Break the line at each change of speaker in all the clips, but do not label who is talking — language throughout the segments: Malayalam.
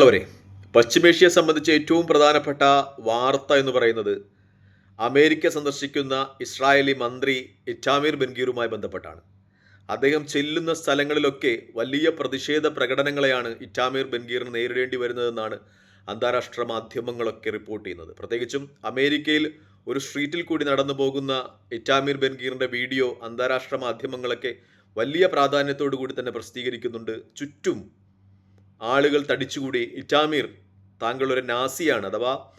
ഉള്ളവരെ പശ്ചിമേഷ്യയെ സംബന്ധിച്ച് ഏറ്റവും പ്രധാനപ്പെട്ട വാർത്ത എന്ന് പറയുന്നത് അമേരിക്ക സന്ദർശിക്കുന്ന ഇസ്രായേലി മന്ത്രി ഇറ്റാമീർ ബെൻഗീറുമായി ബന്ധപ്പെട്ടാണ്. അദ്ദേഹം ചെല്ലുന്ന സ്ഥലങ്ങളിലൊക്കെ വലിയ പ്രതിഷേധ പ്രകടനങ്ങളെയാണ് ഇറ്റാമീർ ബെൻഗീറിന് നേരിടേണ്ടി വരുന്നതെന്നാണ് അന്താരാഷ്ട്ര മാധ്യമങ്ങളൊക്കെ റിപ്പോർട്ട് ചെയ്യുന്നത്. പ്രത്യേകിച്ചും അമേരിക്കയിൽ ഒരു സ്ട്രീറ്റിൽ കൂടി നടന്നു പോകുന്ന ഇറ്റാമീർ ബെൻഗീറിന്റെ വീഡിയോ അന്താരാഷ്ട്ര മാധ്യമങ്ങളൊക്കെ വലിയ പ്രാധാന്യത്തോടു കൂടി തന്നെ പ്രസിദ്ധീകരിക്കുന്നുണ്ട്. ചുറ്റും ആളുകൾ തടിച്ചുകൂടി. ഇറ്റാമീർ താങ്കൾ ഒരു നാസിയാണ് അഥവാ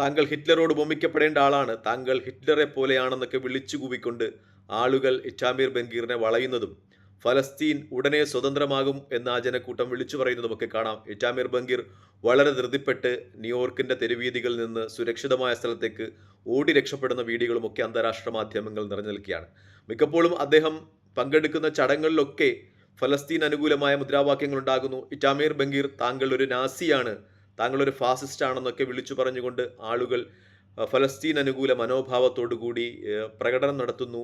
താങ്കൾ ഹിറ്റ്ലറോട് ഉപമിക്കപ്പെടേണ്ട ആളാണ്. താങ്കൾ ഹിറ്റ്ലറെ പോലെയാണെന്നൊക്കെ വിളിച്ചു കൂവിക്കൊണ്ട് ആളുകൾ ഇറ്റാമീർ ബംഗീറിനെ വളയുന്നതും ഫലസ്തീൻ ഉടനെ സ്വതന്ത്രമാകും എന്ന് ആ ജനക്കൂട്ടം വിളിച്ചു പറയുന്നതുമൊക്കെ കാണാം. ഇറ്റാമീർ ബംഗീർ വളരെ ധൃതിപ്പെട്ട് ന്യൂയോർക്കിന്റെ തെരുവീതികളിൽ നിന്ന് സുരക്ഷിതമായ സ്ഥലത്തേക്ക് ഓടി രക്ഷപ്പെടുന്ന വീഡിയോകളുമൊക്കെ അന്താരാഷ്ട്ര മാധ്യമങ്ങൾ നിറഞ്ഞു നിൽക്കുകയാണ്. മിക്കപ്പോഴും അദ്ദേഹം പങ്കെടുക്കുന്ന ചടങ്ങുകളിലൊക്കെ ഫലസ്തീൻ അനുകൂലമായ മുദ്രാവാക്യങ്ങൾ ഉണ്ടാകുന്നു ഇറ്റാമീർ ബംഗീർ താങ്കൾ ഒരു നാസിയാണ്. താങ്കൾ ഒരു ഫാസിസ്റ്റ് ആണെന്നൊക്കെ വിളിച്ചു പറഞ്ഞുകൊണ്ട് ആളുകൾ ഫലസ്തീൻ അനുകൂല മനോഭാവത്തോടു കൂടി പ്രകടനം നടത്തുന്നു.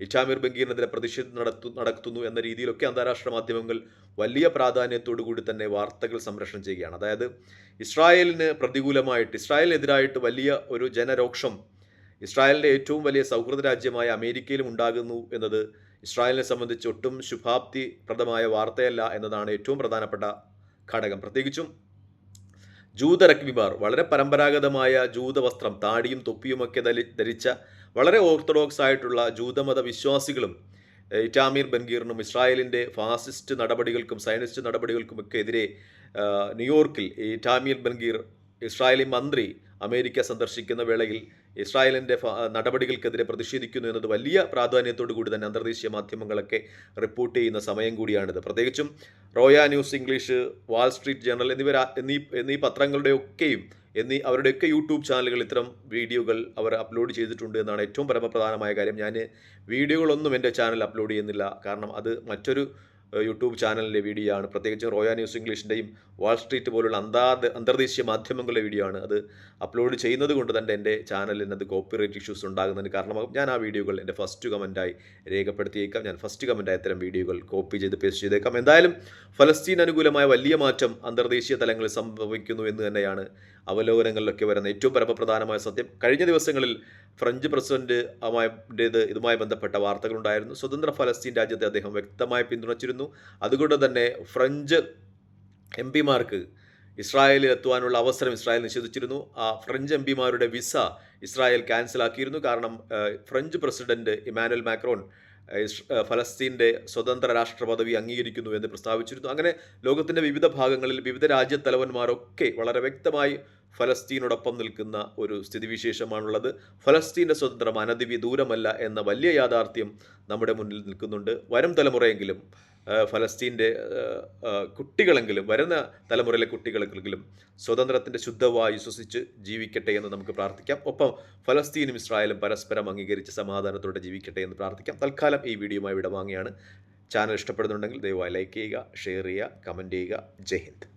ഇറ്റാമീർ ബംഗീറിനെതിരെ പ്രതിഷേധം നടത്തു നടത്തുന്നു എന്ന രീതിയിലൊക്കെ അന്താരാഷ്ട്ര മാധ്യമങ്ങൾ വലിയ പ്രാധാന്യത്തോടു കൂടി തന്നെ വാർത്തകൾ സംരക്ഷണം ചെയ്യുകയാണ്. അതായത് ഇസ്രായേലിന് പ്രതികൂലമായിട്ട് ഇസ്രായേലിനെതിരായിട്ട് വലിയ ഒരു ജനരോക്ഷം ഇസ്രായേലിന്റെ ഏറ്റവും വലിയ സൗഹൃദ രാജ്യമായ അമേരിക്കയിലും ഉണ്ടാകുന്നു എന്നത് ഇസ്രായേലിനെ സംബന്ധിച്ച് ഒട്ടും ശുഭാപ്തിപ്രദമായ വാർത്തയല്ല എന്നതാണ് ഏറ്റവും പ്രധാനപ്പെട്ട ഘടകം. പ്രത്യേകിച്ചും ജൂതരക്മിമാർ വളരെ പരമ്പരാഗതമായ ജൂതവസ്ത്രം താടിയും തൊപ്പിയുമൊക്കെ ധരി- ധരിച്ച വളരെ ഓർത്തഡോക്സ് ആയിട്ടുള്ള ജൂതമത വിശ്വാസികളും ഇറ്റാമീർ ബൻഗീറിനും ഇസ്രായേലിന്റെ ഫാസിസ്റ്റ് നടപടികൾക്കും സയനിസ്റ്റ് നടപടികൾക്കുമൊക്കെ എതിരെ ന്യൂയോർക്കിൽ ഇറ്റാമീർ ബൻഗീർ ഇസ്രായേലി മന്ത്രി അമേരിക്ക സന്ദർശിക്കുന്ന വേളയിൽ ഇസ്രായേലിന്റെ നടപടികൾക്കെതിരെ പ്രതിഷേധിക്കുന്നു എന്നത് വലിയ പ്രാധാന്യത്തോടു കൂടി തന്നെ അന്തർദേശീയ മാധ്യമങ്ങളൊക്കെ റിപ്പോർട്ട് ചെയ്യുന്ന സമയം കൂടിയാണിത്. പ്രത്യേകിച്ചും Roya news English Wall Street Journal എന്നിവ എന്നീ എന്നീ പത്രങ്ങളുടെയൊക്കെയും എന്നീ അവരുടെയൊക്കെ യൂട്യൂബ് ചാനലുകൾ ഇത്തരം വീഡിയോകൾ അവർ അപ്ലോഡ് ചെയ്തിട്ടുണ്ട് എന്നാണ് ഏറ്റവും പരമപ്രധാനമായ കാര്യം. ഞാൻ വീഡിയോകളൊന്നും എന്റെ ചാനൽ അപ്ലോഡ് ചെയ്യുന്നില്ല. കാരണം അത് മറ്റൊരു യൂട്യൂബ് ചാനലിലെ വീഡിയോ ആണ്. പ്രത്യേകിച്ച് റോയ ന്യൂസ് ഇംഗ്ലീഷിന്റെയും വാൾ സ്ട്രീറ്റ് പോലുള്ള അന്താ അന്തർദേശീയ മാധ്യമങ്ങളുടെ വീഡിയോ ആണ്. അത് അപ്ലോഡ് ചെയ്യുന്നത് കൊണ്ട് തന്നെ എന്റെ ചാനലിന് അത് കോപ്പിറൈറ്റ് ഇഷ്യൂസ് ഉണ്ടാകുന്നതിന് കാരണമാകും. ഞാൻ ആ വീഡിയോകൾ എന്റെ ഫസ്റ്റ് കമന്റായി രേഖപ്പെടുത്തിയേക്കാം. ഞാൻ ഫസ്റ്റ് കമന്റായി അത്തരം വീഡിയോകൾ കോപ്പി ചെയ്ത് പേസ്റ്റ് ചെയ്തേക്കാം. എന്തായാലും ഫലസ്തീൻ അനുകൂലമായ വലിയ മാറ്റം അന്തർദേശീയ തലങ്ങളിൽ സംഭവിക്കുന്നു എന്ന് തന്നെയാണ് അവലോകനങ്ങളിലൊക്കെ വരുന്ന ഏറ്റവും പരമപ്രധാനമായ സത്യം. കഴിഞ്ഞ ദിവസങ്ങളിൽ ഫ്രഞ്ച് പ്രസിഡന്റ് ഇതുമായി ബന്ധപ്പെട്ട വാർത്തകളുണ്ടായിരുന്നു സ്വതന്ത്ര ഫലസ്തീൻ രാജ്യത്തെ അദ്ദേഹം വ്യക്തമായി പിന്തുണച്ചിരുന്നു. അതുകൊണ്ട് തന്നെ ഫ്രഞ്ച് എം പിമാർക്ക് ഇസ്രായേലിൽ എത്തുവാനുള്ള അവസരം ഇസ്രായേൽ നിഷേധിച്ചിരുന്നു. ആ ഫ്രഞ്ച് എം പിമാരുടെ വിസ ഇസ്രായേൽ ക്യാൻസലാക്കിയിരുന്നു കാരണം ഫ്രഞ്ച് പ്രസിഡന്റ് ഇമാനുവൽ മാക്രോൺ ഫലസ്തീന്റെ സ്വതന്ത്ര രാഷ്ട്ര പദവി അംഗീകരിക്കുന്നു എന്ന് പ്രസ്താവിച്ചിരുന്നു. അങ്ങനെ ലോകത്തിന്റെ വിവിധ ഭാഗങ്ങളിൽ വിവിധ രാജ്യത്തലവന്മാരൊക്കെ വളരെ വ്യക്തമായി ഫലസ്തീനോടൊപ്പം നിൽക്കുന്ന ഒരു സ്ഥിതിവിശേഷമാണുള്ളത്. ഫലസ്തീന്റെ സ്വതന്ത്രം അനധിവി ദൂരമല്ല എന്ന വലിയ യാഥാർത്ഥ്യം നമ്മുടെ മുന്നിൽ നിൽക്കുന്നുണ്ട്. വരും തലമുറയെങ്കിലും ഫലസ്തീന്റെ കുട്ടികളെങ്കിലും വരുന്ന തലമുറയിലെ കുട്ടികളെങ്കിലും സ്വതന്ത്രത്തിന്റെ ശുദ്ധവായു ശ്വസിച്ച് ജീവിക്കട്ടെ എന്ന് നമുക്ക് പ്രാർത്ഥിക്കാം. ഒപ്പം ഫലസ്തീനും ഇസ്രായേലും പരസ്പരം അംഗീകരിച്ച് സമാധാനത്തോടെ ജീവിക്കട്ടെ എന്ന് പ്രാർത്ഥിക്കാം. തൽക്കാലം ഈ വീഡിയോയുമായി വിടവാങ്ങിയാണ് ചാനൽ ഇഷ്ടപ്പെടുന്നുണ്ടെങ്കിൽ ദയവായി ലൈക്ക് ചെയ്യുക ഷെയർ ചെയ്യുക കമന്റ് ചെയ്യുക. ജയ് ഹിന്ദ്.